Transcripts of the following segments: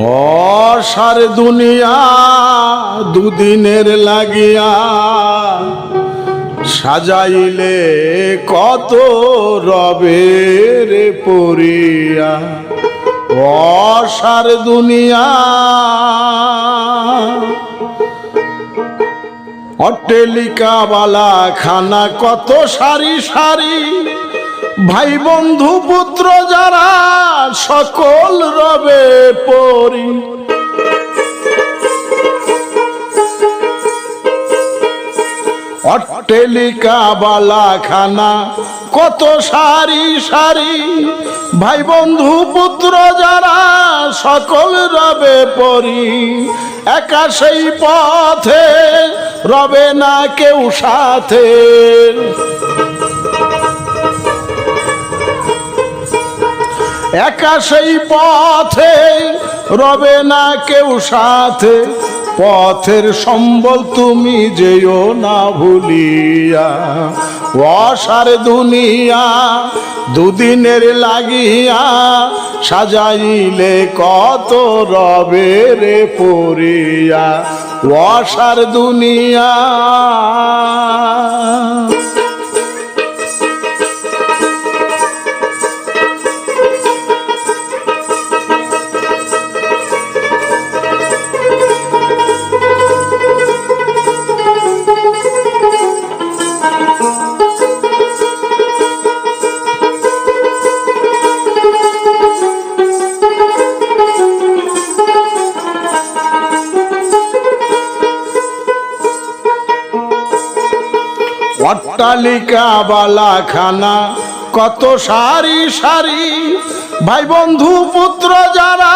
অসার দুনিয়া দুদিনের লাগিয়া সাজাইলে কত রবের পরিয়া। অসার দুনিয়া অট্টেলিকাওয়ালা খানা কত সারি সারি ভাই বন্ধু পুত্র যারা, সকল রবে পরি। অট্টেলিকা বালা খানা কত সারি সারি। ভাই বন্ধু পুত্র যারা, সকল রবে পরি। একা সেই পথে রবে না কেউ সাথে। একা সেই পথে রবে না কেউ সাথে। পথের সম্বল তুমি যেও না ভুলিয়া। অসার দুনিয়া দুদিনের লাগিয়া সাজাইলে কত রবে রে পড়িয়া। অসার দুনিয়া অট্টালিকা বালা খানা। কত সারি সারি ভাই বন্ধু পুত্র যারা,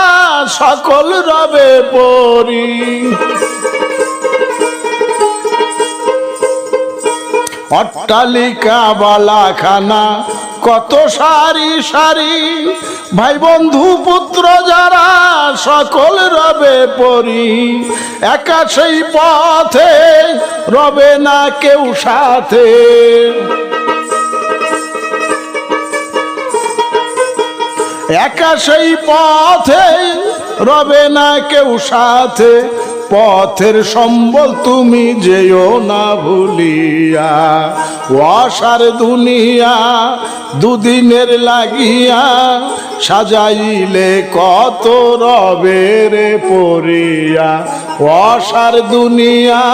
সকল রবে পরি। অট্টালিকা বালা খানা কত সারি সারি ভাই বন্ধু পুত্র যারা সকল রবে পরি। একা সেই পথে রবে না কেউ সাথে। একা সেই পথে রবে না কেউ সাথে। পথের সম্বল তুমি যেও না ভুলিয়া। ওয়াসার দুনিয়া দুদিনের লাগিয়া সাজাইলে কত রবের পড়িয়া ওয়াসার দুনিয়া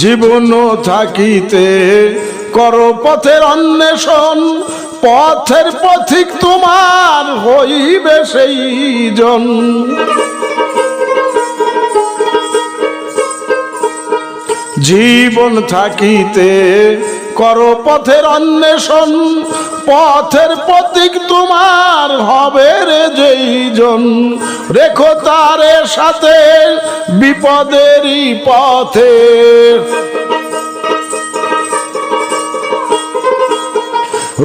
জীবন থাকিতে কর পথের অন্বেষণ পথের পথিক তোমার হইবে সেই জন জীবন থাকিতে কর পথের অন্বেষণ, পথের প্রতীক তোমার হবে রে যেই জন। রেখো তারে সাথে বিপদেরই পথে।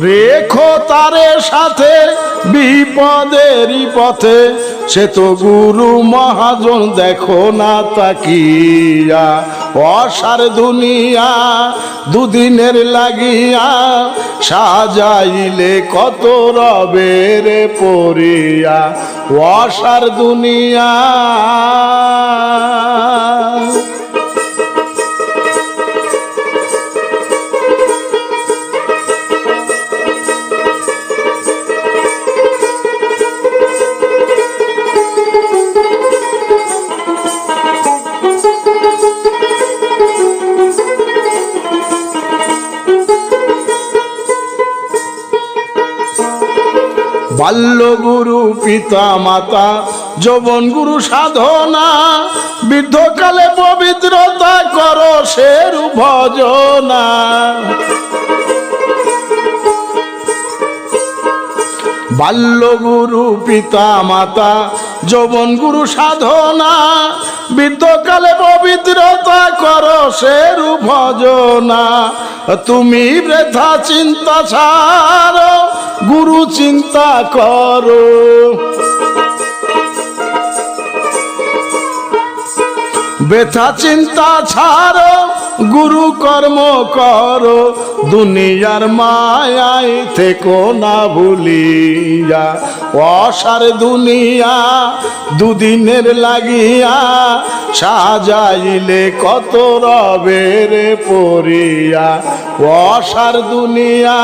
রেখো তারে সাথে বিপদেরই পথে, সে তো গুরু মহাজন দেখো না তাকিয়া। অসার দুনিয়া দুদিনের লাগিয়া সাজাইলে কত রবের পড়িয়া অসার দুনিয়া বাল্য গুরু পিতা মাতা যৌবন গুরু সাধনা, বৃদ্ধকালে পবিত্রতা করো সেরু ভজনা। বাল্য গুরু পিতা মাতা যৌবন গুরু সাধনা, বৃদ্ধকালে পবিত্রতা দোষের ভজনা। তুমি বৃথা চিন্তা ছাড়ো গুরু চিন্তা করো। বেথা চিন্তা ছাড়ো গুরু কর্ম করো। দুনিয়ার মায়াই থেকো না ভুলিয়া। অসার দুনিয়া দুদিনের লাগিয়া, সাজাইলে কত রবের পরিয়া। অসার দুনিয়া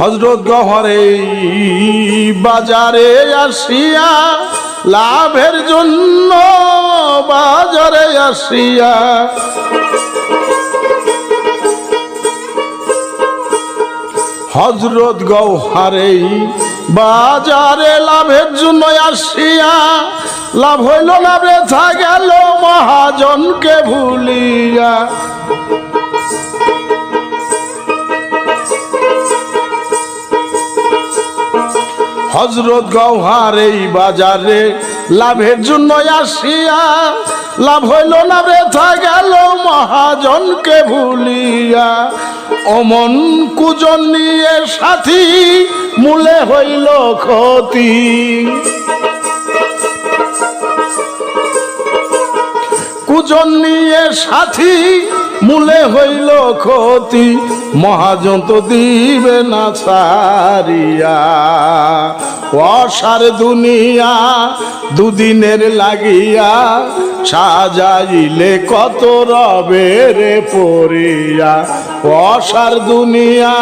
হজরত গহরে বাজারে আসিয়া, লাভের জন্য বাজারে আসিয়া। হজরত গৌহারে বাজারে লাভের জন্য আসিয়া, লাভ হইল না, বৃথা গেল মহাজনকে ভুলিয়া। হজরত গৌহার এই বাজারে লাভের জন্য আসিয়া, লাভ হইল না, ব্যথা গেল, মহাজনকে ভুলিয়া। অমন কুজন নিয়ে সাথী, মূলে হইল ক্ষতি। কুজন নিয়ে সাথী, মূলে হইল ক্ষতি। মহাজন তো দিবে না সারিয়া অসার দুনিয়া দুদিনের লাগিয়া, সাজাইলে কত রবে রে পড়িয়া অসার দুনিয়া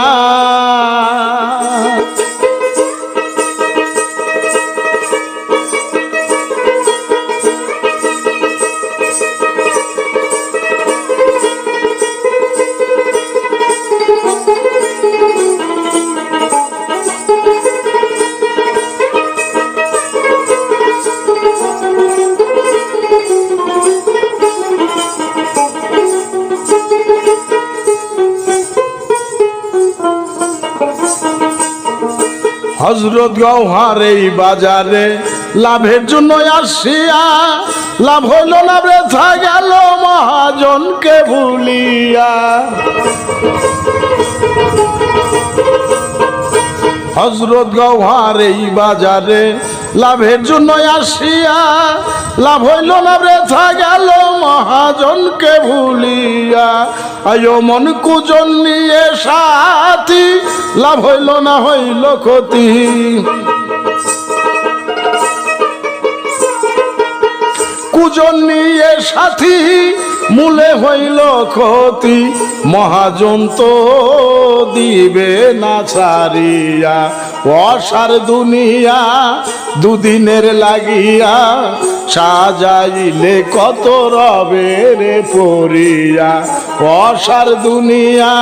হজরত গৌহার এই বাজারে লাভের জন্য আসিয়া, লাভ হইল না বেথা গেল, মহাজনকে ভুলিয়া। হজরত গৌহার এই বাজারে লাভের জন্য আসিয়া, লাভ হইল না বৃথা গেল মহাজনকে ভুলিয়া। আয়ো মন কুজন নিয়ে সাথী, লাভ হইল না, হইল ক্ষতি। কুজন নিয়ে সাথী, মূলে হইল ক্ষতি। মহাজন তো দিবে না ছাড়িয়া অসার দুনিয়া দুদিনের লাগিয়া সাজাইলে কত রবের পড়িয়া অসার দুনিয়া।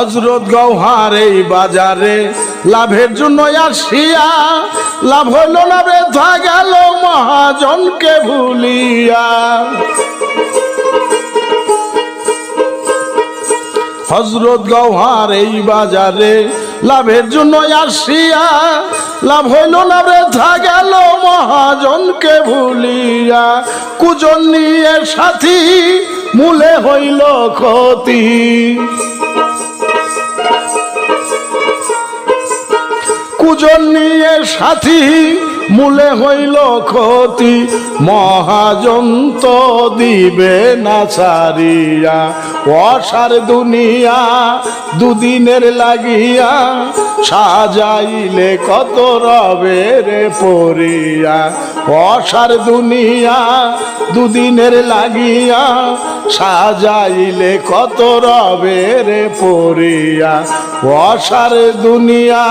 হজরত গৌহার এই বাজারে লাভের জন্য আসিয়া, লাভ হইল না বৃথা গেল, মহাজনকে ভুলিয়া। হজরত গৌহার এই বাজারে লাভের জন্য আসিয়া, লাভ হইল না বৃথা গেল, মহাজনকে ভুলিয়া। কুজন নিয়ে সাথী, মূলে হইল ক্ষতি। কুজন নিয়ে সাথী মূলে হইল ক্ষতি। মহাজন্ত দিবে না সারিয়া অসার দুনিয়া দুদিনের লাগিয়া সাজাইলে কত রবে রে পরিয়া। অসার দুনিয়া দুদিনের লাগিয়া, সাজাইলে কত রবে রে পরিয়া। অসার দুনিয়া